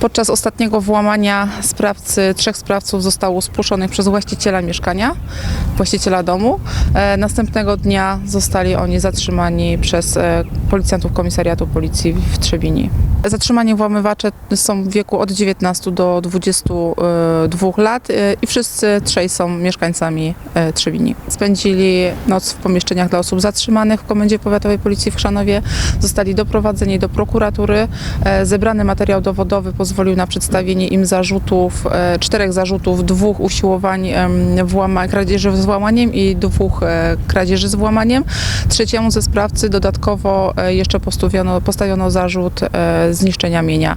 Podczas ostatniego włamania sprawcy, trzech sprawców zostało spuszonych przez właściciela mieszkania, właściciela domu. E, Następnego dnia zostali oni zatrzymani przez e, policjantów komisariatu policji w Trzebini. Zatrzymani włamywacze są w wieku od 19 do 22 lat e, i wszyscy trzej są mieszkańcami Trzebini. Spędzili noc w pomieszczeniach dla osób zatrzymanych w Komendzie Powiatowej Policji w Chrzanowie. Zostali doprowadzeni do prokuratury. Zebrany materiał dowodowy pozwolił na przedstawienie im zarzutów, e, czterech zarzutów, dwóch usiłowań włama, kradzieży z włamaniem i dwóch e, kradzieży z włamaniem. Trzeciemu ze sprawcy dodatkowo e, jeszcze postawiono, postawiono zarzut zniszczenia mienia.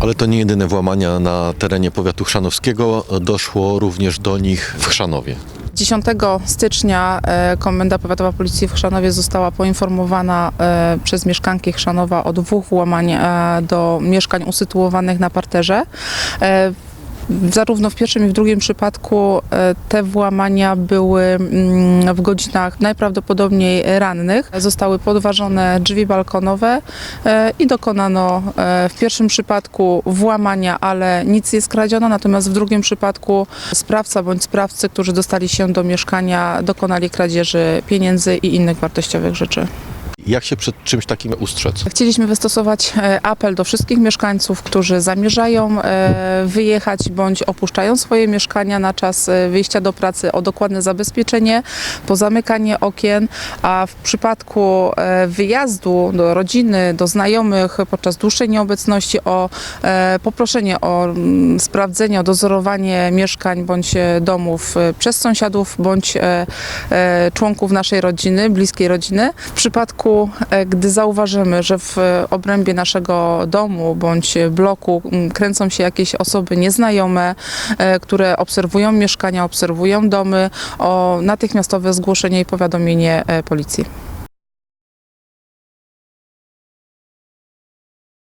Ale to nie jedyne włamania na terenie powiatu chrzanowskiego. Doszło również do nich w Chrzanowie. 10 stycznia e, Komenda Powiatowa Policji w Chrzanowie została poinformowana e, przez mieszkanki Chrzanowa o dwóch włamań e, do mieszkań usytuowanych na parterze. Zarówno w pierwszym i w drugim przypadku e, te włamania były mm, w godzinach najprawdopodobniej rannych. Zostały podważone drzwi balkonowe e, i dokonano e, w pierwszym przypadku włamania, ale nic nie skradziono, natomiast w drugim przypadku sprawca bądź sprawcy, którzy dostali się do mieszkania, dokonali kradzieży pieniędzy i innych wartościowych rzeczy. Jak się przed czymś takim ustrzec? Chcieliśmy wystosować e, apel do wszystkich mieszkańców, którzy zamierzają e, wyjechać bądź opuszczają swoje mieszkania na czas e, wyjścia do pracy o dokładne zabezpieczenie, pozamykanie okien, a w przypadku wyjazdu do rodziny, do znajomych podczas dłuższej nieobecności o poproszenie o mm, sprawdzenie, o dozorowanie mieszkań bądź domów przez sąsiadów bądź członków naszej rodziny, bliskiej rodziny. W przypadku, e, gdy zauważymy, że w e, obrębie naszego domu bądź bloku kręcą się jakieś osoby nieznajome, e, które obserwują mieszkania, obserwują domy, o natychmiastowe zgłoszenie i powiadomienie policji.